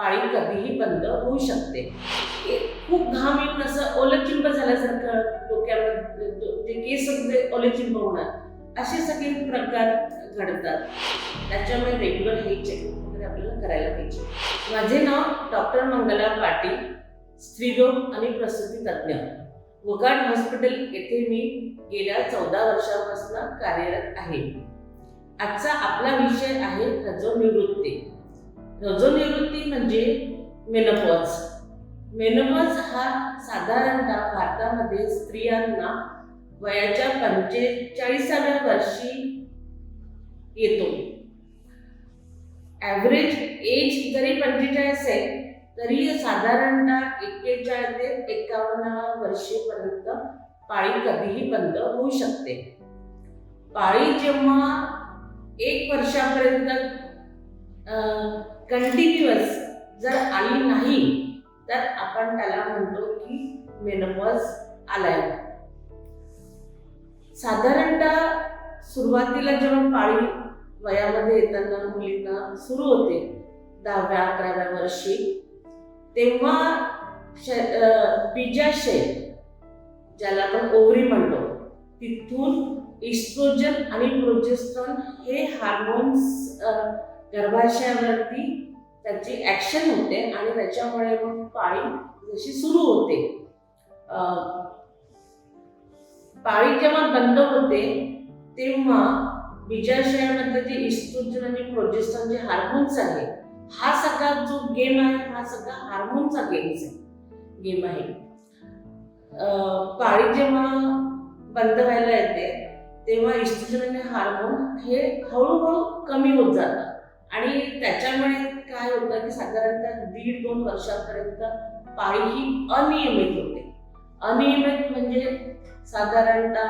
पाळी कधीही बंद होऊ शकते. खूप घाम येऊन असं ओलचिंब झाल्यासारखं डोक्यामध्ये ते केस म्हणजे होते ओलचिंब होणार. असे सगळे प्रकार घडतात. त्याच्यामुळे रेग्युलर हे चेकअप वगैरे आपल्याला करायला पाहिजे. माझे नाव डॉक्टर मंगला पाटील स्त्रीरोग आणि प्रसूती तज्ज्ञ वगाड हॉस्पिटल येथे मी गेल्या चौदा वर्षापासून कार्यरत आहे. आजचा आपला विषय आहे रजोनिवृत्ती. रजोनिवृत्ती म्हणजे मेनपॉज मेनपॉज हा साधारणतः भारतामध्ये स्त्रियांना वयाच्या पंचेचाळीसाव्या वर्षी येतो. ॲव्हरेज एज जरी पंचेचाळीस आहे तरी साधारणतः एक्केचाळीस ते एकावन्न वर्षेपर्यंत पाळी कधीही बंद होऊ शकते. पाळी जेव्हा एक वर्षापर्यंत कंटिन्युअस जर आली नाही तर आपण त्याला म्हणतो की मेनोपॉज आलाय. साधारणतः सुरुवातीला जेव्हा पाळी वयामध्ये येताना मुलींना सुरू होते दहाव्या अकराव्या वर्षी तेव्हा बीजाशय ज्याला आपण ओवरी म्हणतो तिथून इस्ट्रोजन आणि प्रोजेस्ट्रॉन हे हार्मोन्स गर्भाशयावरती त्याची ॲक्शन होते आणि त्याच्यामुळे मग पाळी जशी सुरू होते. पाळी जेव्हा बंद होते तेव्हा बीजाशयामध्ये जे इस्ट्रोजन आणि प्रोजेस्ट्रॉन जे हार्मोन्स आहे हा सगळा जो गेम आहे हा सगळा हार्मोनचा गेम्स आहे. गेम आहे. पाळी जेव्हा बंद व्हायला येते तेव्हा इस्ट्रोजन हार्मोन हे हळूहळू कमी होत जातात आणि त्याच्यामुळे काय होतं की साधारणतः दीड दोन वर्षापर्यंत पाळी ही अनियमित होते. अनियमित म्हणजे साधारणतः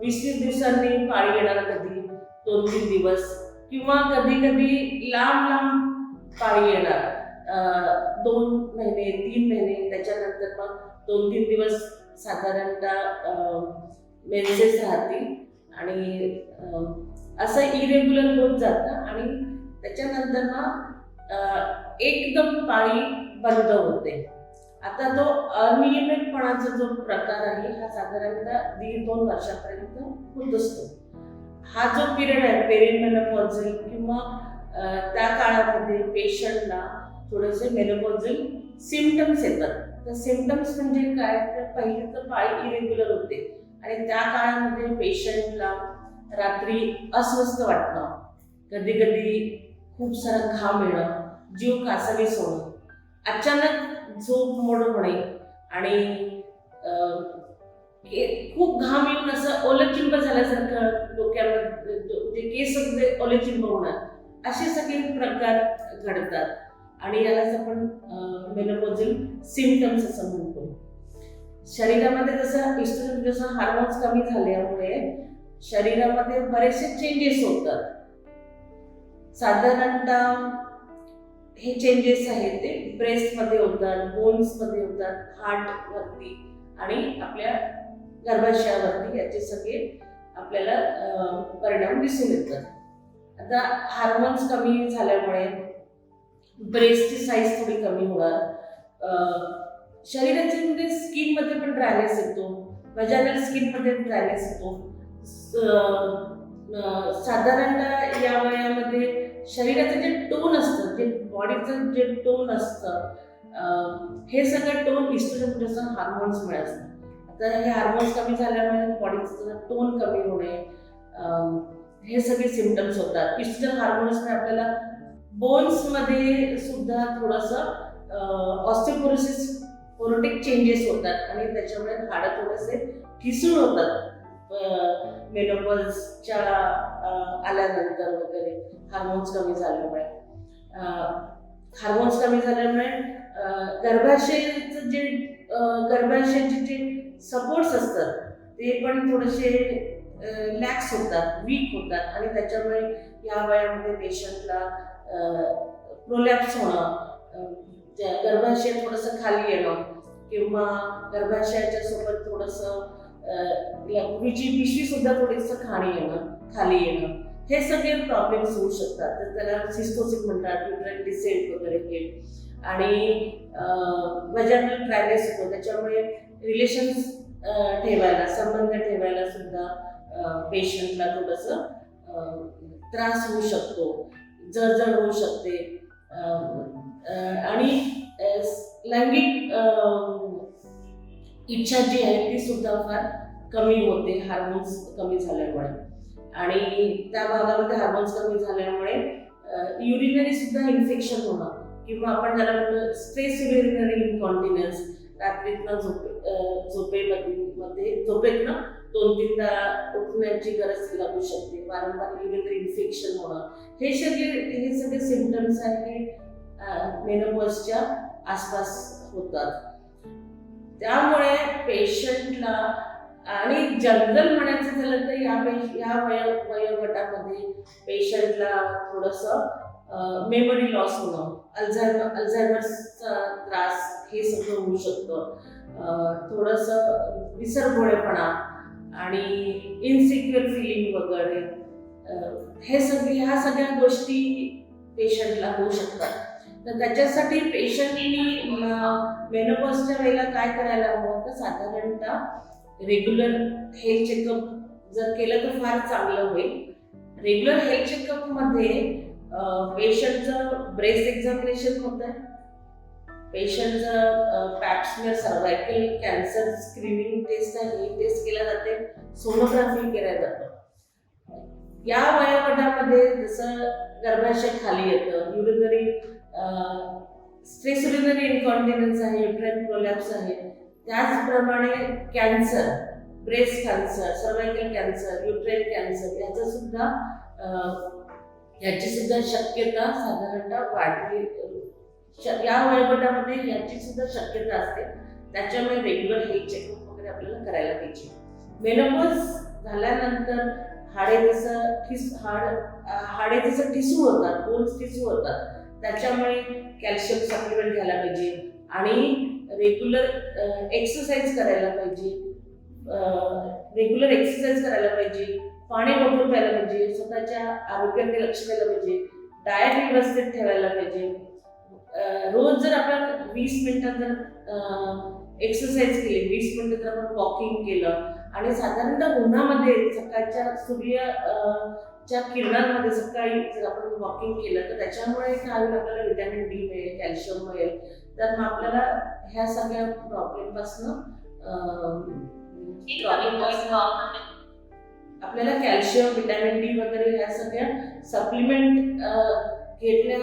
वीस तीस दिवसांनी पाळी येणार कधी दोन तीन दिवस किंवा कधी कधी लांब लांब पाळी येणार. दोन महिने तीन महिने त्याच्यानंतर मग दोन तीन दिवस साधारणतः मेन्सेस राहतील. आणि असं इरेग्युलर होत जातं आणि त्याच्यानंतर ना एकदम पाळी बंद होते. आता तो अनियमितपणाचा जो प्रकार आहे हा साधारणतः दीड दोन वर्षापर्यंत होत असतो. हा जो पिरियड आहे पेरिमेनोपॉझल किंवा त्या काळामध्ये पेशंटला थोडेसे मेनोपॉझल सिमटम्स येतात. तर सिमटम्स म्हणजे काय? तर पहिले तर पाळी इरेग्युलर होते. आणि त्या काळामध्ये पेशंटला रात्री अस्वस्थ वाटणं कधी कधी खूप सारा घाम येणं जीव कासावीस होणं अचानक झोप मोड होणे आणि हे खूप घाम येऊन असं ओलचिंब झाल्यासारखं डोक्यामध्ये जे केस होते ओलचिंब होणार असे सगळे प्रकार घडतात. आणि यालाच आपण मेनोपोजल सिमटम्स असं म्हणतो. शरीरामध्ये जसं इस्ट्रोजन जसं हार्मोन्स कमी झाल्यामुळे शरीरामध्ये बरेचसे चेंजेस होतात. साधारणतः हे चेंजेस आहेत ते ब्रेस्टमध्ये होतात बोन्समध्ये होतात हार्टवरती आणि आपल्या गर्भाशयावरती याचे सगळे आपल्याला परिणाम दिसून येतात. आता हार्मोन्स कमी झाल्यामुळे ब्रेस्टची साईज थोडी कमी होणार. शरीराचे म्हणजे मध्ये स्किनमध्ये पण ड्रायनेस येतो. वजानल स्किनमध्ये ड्रायनेस येतो. साधारणतः या वयामध्ये शरीराचं जे टोन असतं जे बॉडीचं जे टोन असतं हे सगळं टोन इस्ट्रोजन जसं हार्मोन्समुळे असतं आता हे हार्मोन्स कमी झाल्यामुळे बॉडीचं टोन कमी होणे हे सगळे सिमटम्स होतात. इस्ट्रोजन हार्मोन्समुळे आपल्याला बोन्समध्ये सुद्धा थोडंसं ऑस्टिपोरोसिस पोरोटिक चेंजेस होतात आणि त्याच्यामुळे हाडं थोडेसे ठिसूळ होतात मेनोपल्सच्या आल्यानंतर वगैरे हार्मोन्स कमी झाल्यामुळे. हार्मोन्स कमी झाल्यामुळे गर्भाशयाचं जे गर्भाशयाचे जे सपोर्ट्स असतात ते पण थोडेसे लॅक्स होतात वीक होतात आणि त्याच्यामुळे या वयामध्ये पेशंटला प्रोलॅप्स होणं गर्भाशय थोडंसं खाली येणं किंवा गर्भाशयाच्या सोबत थोडंसं अं, पिशवी सुद्धा थोडीसं खाणी येणं खाली येणं हे सगळे प्रॉब्लेम्स होऊ शकतात. तर त्याला सिस्टोसिक म्हणतात युट्राइन डिसेंट वगैरे हे. आणि वजन ड्रायनेस होतो. त्याच्यामुळे रिलेशन्स ठेवायला संबंध ठेवायला सुद्धा पेशंटला थोडंसं त्रास होऊ शकतो. जळजळ होऊ शकते. आणि लैंगिक इच्छा जी आहे ती सुद्धा फार कमी होते हार्मोन्स कमी झाल्यामुळे. आणि त्या भागामध्ये हार्मोन्स कमी झाल्यामुळे युरिनरी सुद्धा इन्फेक्शन होणं किंवा आपण ज्याला म्हणतो स्ट्रेस युरिनरी इन्कॉन्टिन्युअन्स रात्रीतनं झोपे झोपेमध्ये मध्ये झोपेतनं दोन तीनदा उठण्याची गरज लागू शकते. वारंवार युरिनरी इन्फेक्शन होणं. हे सगळे हे सगळे सिमटम्स आहेत मेनोपॉजच्या आसपास होतात. त्यामुळे पेशंटला आणि जनरल म्हणायचं झालं तर या पेश या वय वयोगटामध्ये पेशंटला थोडंसं मेमरी लॉस होणं अल्झायमर अल्झायमर्सचा त्रास हे सगळं होऊ शकतं. थोडंसं विसरभोळेपणा आणि इन्सिक्युअर फिलिंग वगैरे हे सगळे ह्या सगळ्या गोष्टी पेशंटला होऊ शकतात. तर त्याच्यासाठी पेशंटनी मेनोपॉजच्या वेळेला काय करायला हवं तर साधारणतः रेग्युलर हेल्थ चेकअप जर केलं तर फार चांगलं होईल. रेग्युलर हेल्थ चेकअपमध्ये पेशंटचं ब्रेस्ट एक्झामिनेशन होत आहे पेशंटचं pap smear cervical cancer screening test आहे टेस्ट केल्या जाते. सोनोग्राफी केल्या जातं. या वयोगटामध्ये जसं गर्भाशय खाली येतं युरिनरी स्ट्रेस युरिनरी इन्कॉन्टिनन्स आहे युट्रेन प्रोलॅप्स आहे. त्याचप्रमाणे cancer breast cancer cervical cancer uterine cancer याचा सुद्धा याची सुद्धा शक्यता साधारणतः वाढली श- या वयोगटामध्ये याची सुद्धा शक्यता असते. त्याच्यामुळे रेग्युलर हेल्थ चेकअप वगैरे आपल्याला करायला पाहिजे. मेनोपॉज झाल्यानंतर हाडे जसं ठिस हाड हाडे जसं ठिसू होतात बोन्स ठिसू होतात त्याच्यामुळे कॅल्शियम सप्लिमेंट घ्यायला पाहिजे. आणि रेग्युलर एक्सरसाइज करायला पाहिजे. रेग्युलर एक्सरसाइज करायला पाहिजे. पाणी भरपूर प्यायला पाहिजे. स्वतःच्या आरोग्याकडे लक्ष द्यायला पाहिजे. डायट व्यवस्थित ठेवायला पाहिजे. रोज जर आपण वीस मिनटं जर एक्सरसाइज केली वीस मिनिटं जर आपण वॉकिंग केलं आणि साधारणतः उन्हामध्ये सकाळच्या सूर्य च्या किरणांमध्ये सकाळी जर आपण वॉकिंग केलं तर त्याच्यामुळे काय होईल आपल्याला विटॅमिन डी मिळेल कॅल्शियम मिळेल. तर मग आपल्याला ह्या सगळ्या प्रॉब्लेमपासून आपल्याला कॅल्शियम विटॅमिन डी वगैरे ह्या सगळ्या सप्लिमेंट घेतल्या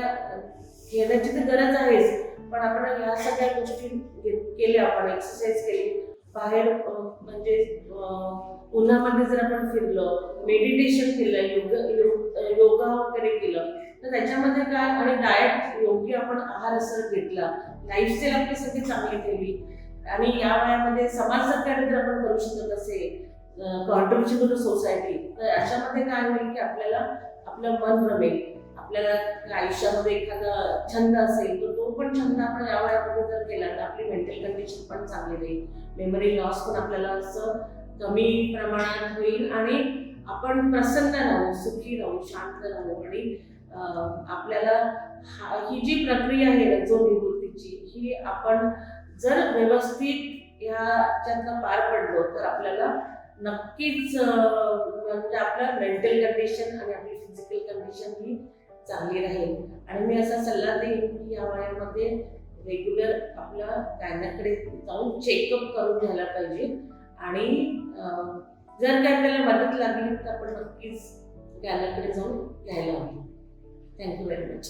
घेण्याची तर गरज आहेच. पण आपण ह्या सगळ्या गोष्टी केल्या आपण एक्सरसाइज केली. बाहेर म्हणजे उन्हामध्ये जर आपण फिरलो मेडिटेशन केलं योग योगा वगैरे केलं तर त्याच्यामध्ये काय आणि डाएट योग्य आपण आहार असं घेतला लाईफस्टाईल आपली सगळी चांगली ठेवली आणि या वयामध्ये समाज सरकार जर आपण करू शकत असेल कॉन्ट्रीब्युशन टू सोसायटी तर अशामध्ये काय होईल की आपल्याला आपलं मन रमेल. आपल्याला आयुष्यामध्ये एखादा छंद असेल तर तो पण छंद आपण या वयामध्ये जर केला तर आपली मेंटल कंडिशन पण चांगली राहील. मेमरी लॉस पण आपल्याला असं कमी प्रमाणात होईल आणि आपण प्रसन्न राहू सुखी राहू शांत राहू आणि आपल्याला हा- ही जी प्रक्रिया आहे रजोनिवृत्तीची ही आपण जर व्यवस्थित ह्याच्यातनं पार पडलो तर आपल्याला नक्कीच म्हणजे आपलं मेंटल कंडिशन आणि आपली फिजिकल कंडिशन ही चांगली राहील. आणि मी असा सल्ला देईन की या वयामध्ये रेग्युलर आपलं गायनाकडे जाऊन चेकअप करून घ्यायला पाहिजे. आणि जर काय आपल्याला मदत लागली तर आपण नक्कीच गायनाकडे जाऊन घ्यायला हवी. Thank you very much